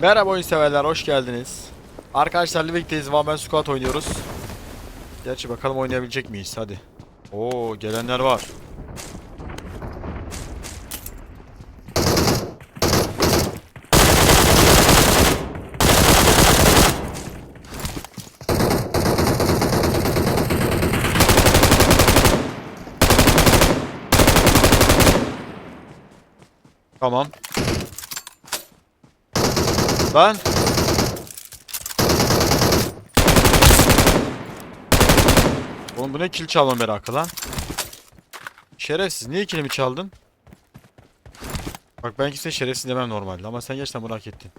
Merhaba oyun severler, hoş geldiniz. Arkadaşlar Livik'teyiz, One Man Squad oynuyoruz. Gerçi bakalım oynayabilecek miyiz, hadi. Oo, gelenler var. Tamam. Lan. Oğlum bu ne kill çalma merakı lan. Şerefsiz niye kilimi çaldın? Bak ben kimseye şerefsiz demem normalde ama sen gerçekten bunu hak ettin.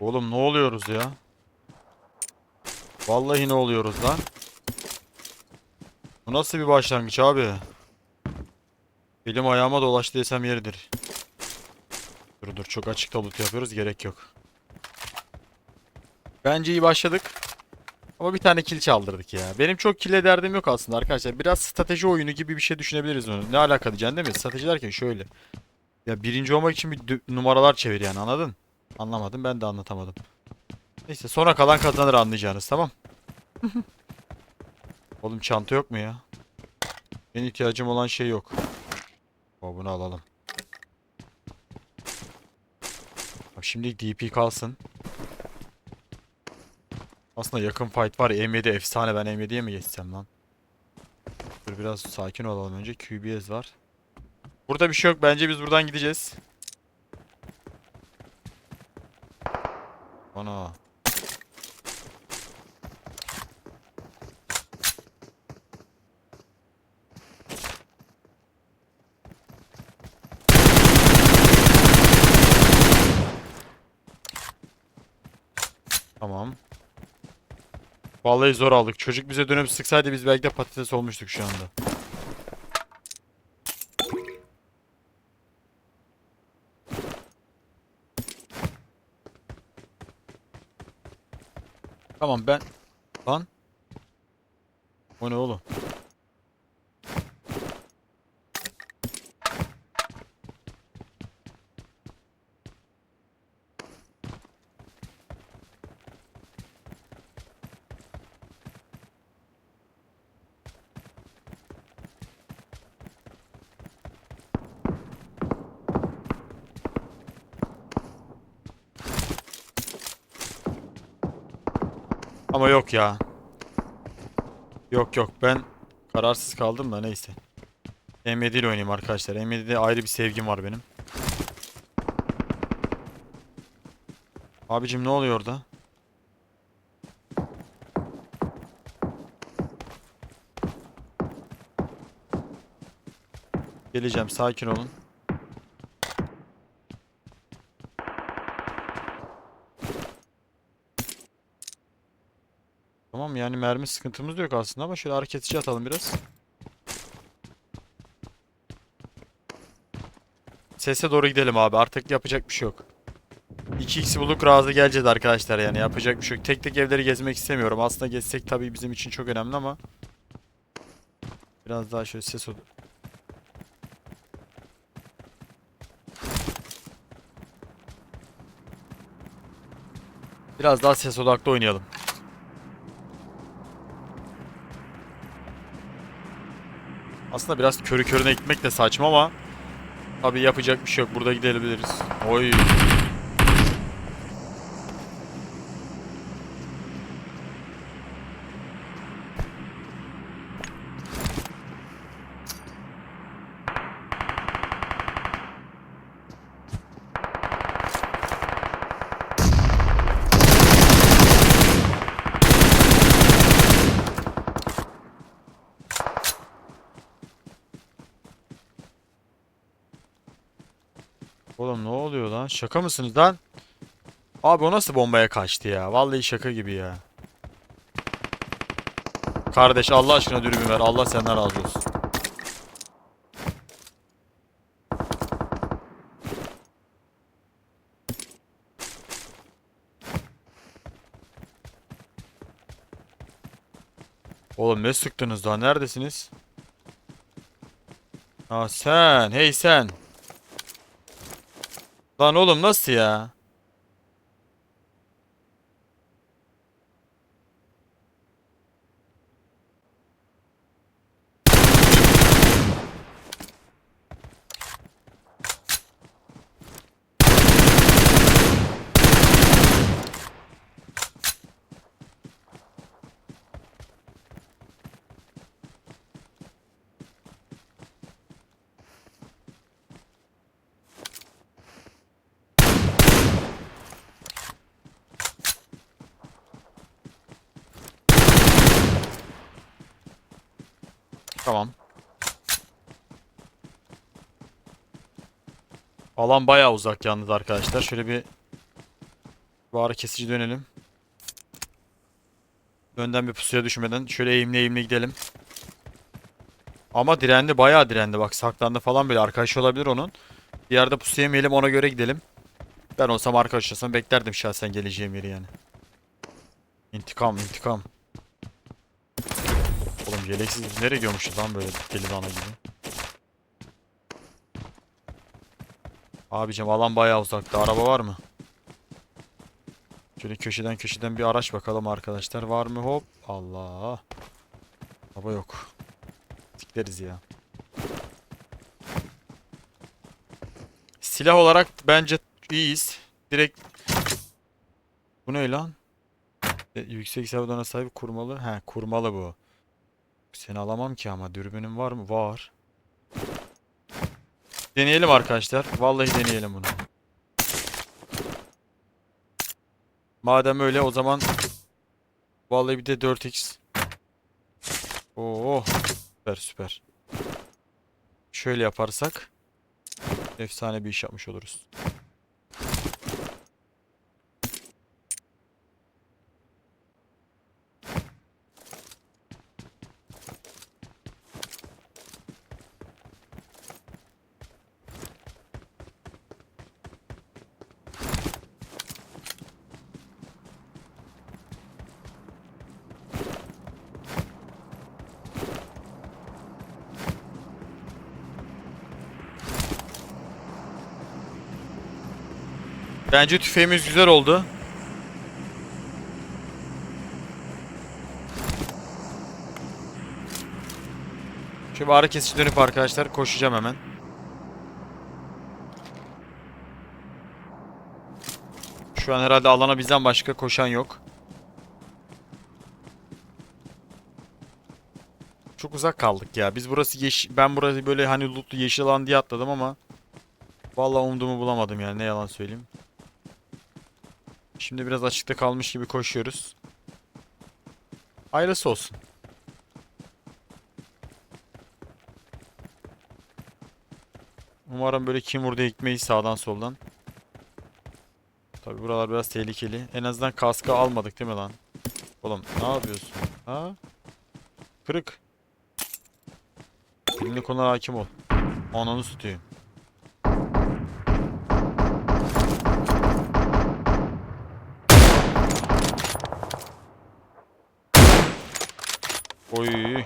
Oğlum ne oluyoruz ya? Vallahi ne oluyoruz lan? Bu nasıl bir başlangıç abi? Elim ayağıma dolaştı desem yeridir. Dur dur çok açık tabut yapıyoruz gerek yok. Bence iyi başladık. Ama bir tane kill çaldırdık ya. Benim çok kille derdim yok aslında arkadaşlar. Biraz strateji oyunu gibi bir şey düşünebiliriz onu. Ne alaka diyeceksin değil mi? Strateji derken şöyle. Ya birinci olmak için bir numaralar çevir yani anladın? Anlamadım ben de anlatamadım. Neyse sonra kalan kazanır anlayacağınız tamam. Oğlum çanta yok mu ya? En ihtiyacım olan şey yok. O bunu alalım. Şimdi DP kalsın. Aslında yakın fight var. M7 efsane. Ben M7'ye mi geçsem lan? Dur biraz sakin olalım önce. QBS var. Burada bir şey yok. Bence biz buradan gideceğiz. Ana. Tamam. Vallahi zor aldık. Çocuk bize dönüp sıksaydı biz belki de patates olmuştuk şu anda. Tamam ben... Lan. O ne oğlum? Ama yok ya. Yok yok ben kararsız kaldım da neyse. M7 ile oynayayım arkadaşlar. M7'de ayrı bir sevgim var benim. Abicim ne oluyor orada? Geleceğim sakin olun. Tamam yani mermi sıkıntımız da yok aslında ama şöyle hareketçi atalım biraz. Sese doğru gidelim abi artık yapacak bir şey yok. 2x bulduk razı geleceğiz arkadaşlar yani yapacak bir şey yok. Tek tek evleri gezmek istemiyorum. Aslında gezsek tabii bizim için çok önemli ama. Biraz daha şöyle ses od- Biraz daha ses odaklı oynayalım. Aslında biraz körü körüne gitmek de saçma ama Tabii yapacak bir şey yok. Burada gidebiliriz. Oy. Oğlum ne oluyor lan? Şaka mısınız lan? Abi o nasıl bombaya kaçtı ya? Vallahi şaka gibi ya. Kardeş Allah aşkına dürbün ver. Allah senden razı olsun. Oğlum ne sıktınız daha? Neredesiniz? Ha sen. Hey sen. Lan oğlum nasıl ya? Tamam. Alan bayağı uzak yalnız arkadaşlar. Şöyle bir bu ağrı kesici dönelim. Önden bir pusuya düşmeden şöyle eğimli eğimli gidelim. Ama direndi bayağı direndi bak saklandı falan böyle arkadaş olabilir onun. Bir yerde pusu yemeyelim ona göre gidelim. Ben olsam arkadaş olsam beklerdim şahsen geleceğim yeri yani. İntikam intikam. Oğlum yeleksiz nereye gidiyormuşuz lan böyle deli dana gibi. Abicim alan bayağı uzakta. Araba var mı? Şöyle köşeden köşeden bir araç bakalım arkadaşlar. Var mı? Hop. Allah. Araba yok. Sikleriz ya. Silah olarak bence iyiyiz. Direkt Bu ne lan? E, yüksek oranına sahip kurmalı. He, kurmalı bu. Seni alamam ki ama dürbünüm var mı? Var. Deneyelim arkadaşlar. Vallahi deneyelim bunu. Madem öyle o zaman vallahi bir de 4x. Oo, süper süper. Şöyle yaparsak efsane bir iş yapmış oluruz. Bence tüfeğimiz güzel oldu. Şöyle ağrı kesici dönüp arkadaşlar koşacağım hemen. Şu an herhalde alana bizden başka koşan yok. Çok uzak kaldık ya. Biz burası yeş ben burası böyle hani lootlu yeşil alan diye atladım ama vallahi umduğumu bulamadım yani ne yalan söyleyeyim. Şimdi biraz açıkta kalmış gibi koşuyoruz. Hayırlısı olsun. Umarım böyle kim vurdu ekmeği sağdan soldan. Tabi buralar biraz tehlikeli. En azından kaskı almadık değil mi lan? Oğlum ne yapıyorsun? Ha? Kırık. Dilini konulara hakim ol. Ananı tutayım. Oy.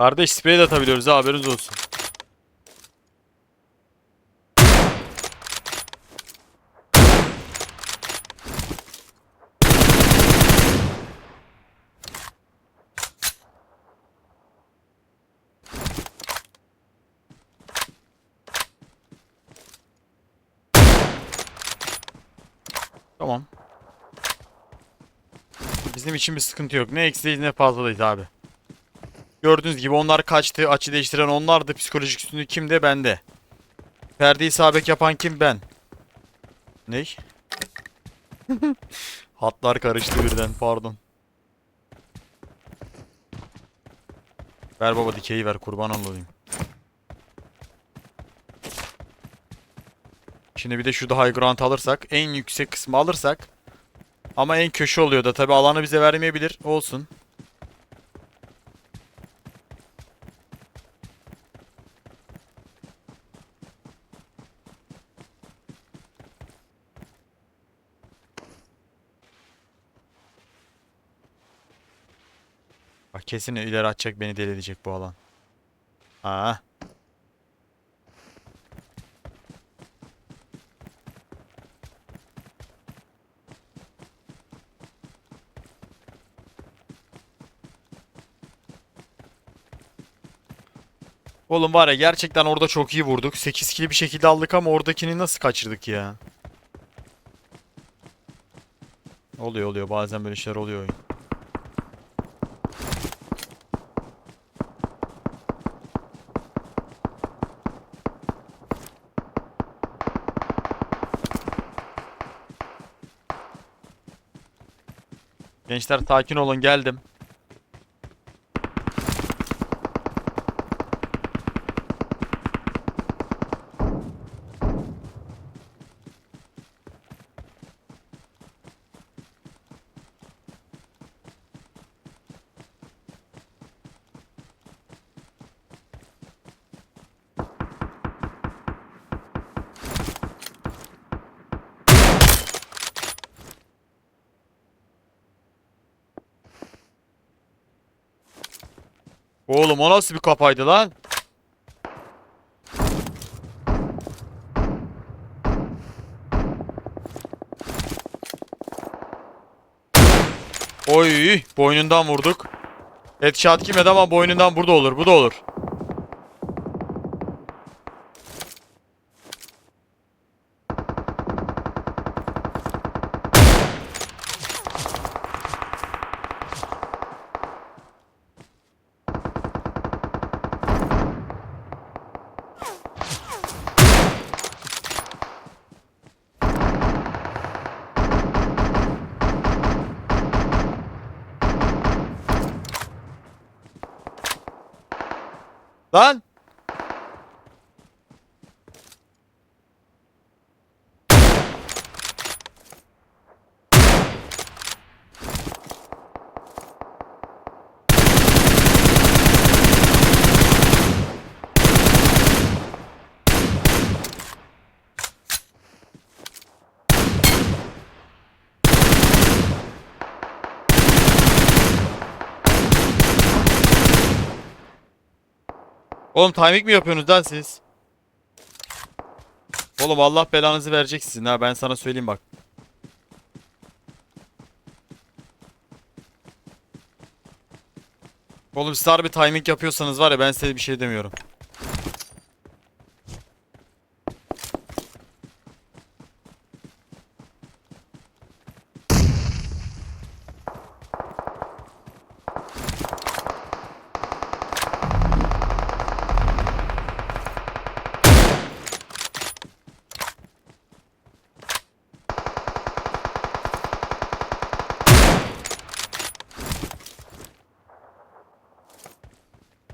Kardeş sprey de atabiliyoruz ha haberiniz olsun. Tamam. Bizim için bir sıkıntı yok. Ne eksideyiz ne fazladayız abi. Gördüğünüz gibi onlar kaçtı. Açı değiştiren onlardı. Psikolojik üstünlük kimde? Bende. Perde isabet yapan kim? Ben. Ney? Hatlar karıştı birden. Pardon. Ver baba dikeyi ver. Kurban olayım. Şimdi bir de şu high ground alırsak. En yüksek kısmı alırsak. Ama en köşe oluyor da. Tabi alanı bize vermeyebilir. Olsun. Kesin ileri atacak beni deli edecek bu alan. Aa. Oğlum var ya gerçekten orada çok iyi vurduk. 8 kill bir şekilde aldık ama oradakini nasıl kaçırdık ya? Oluyor oluyor bazen böyle şeyler oluyor oyun. Gençler sakin olun geldim. Oğlum o nasıl bir kapaydı lan? Oy boynundan vurduk. Headshot kimedi ama boynundan burada olur bu da olur. Lan! Oğlum timing mi yapıyorsunuz lan siz? Oğlum Allah belanızı verecek sizin ha ben sana söyleyeyim bak. Oğlum siz harbi timing yapıyorsanız var ya ben size bir şey demiyorum.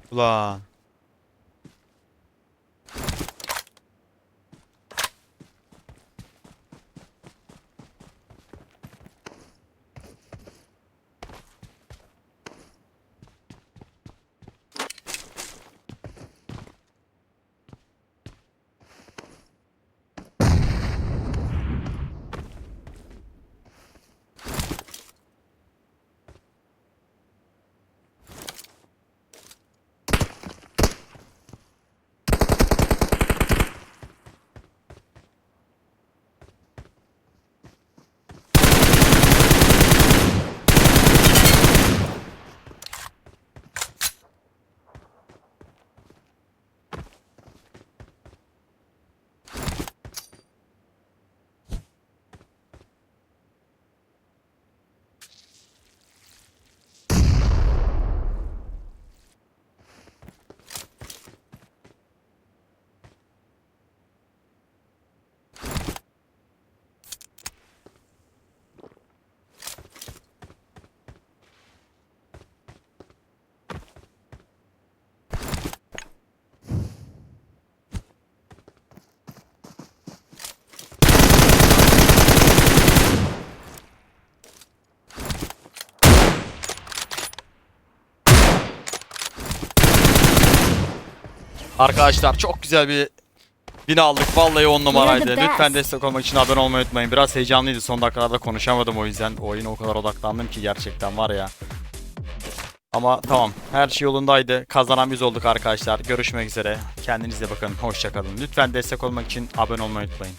不知。Arkadaşlar çok güzel bir bin aldık. Vallahi on numaraydı. Lütfen destek olmak için abone olmayı unutmayın. Biraz heyecanlıydı. Son dakikalarda konuşamadım o yüzden. Oyuna o kadar odaklandım ki gerçekten var ya. Ama tamam. Her şey yolundaydı. Kazanan biz olduk arkadaşlar. Görüşmek üzere. Kendinize bakın. Hoşçakalın. Lütfen destek olmak için abone olmayı unutmayın.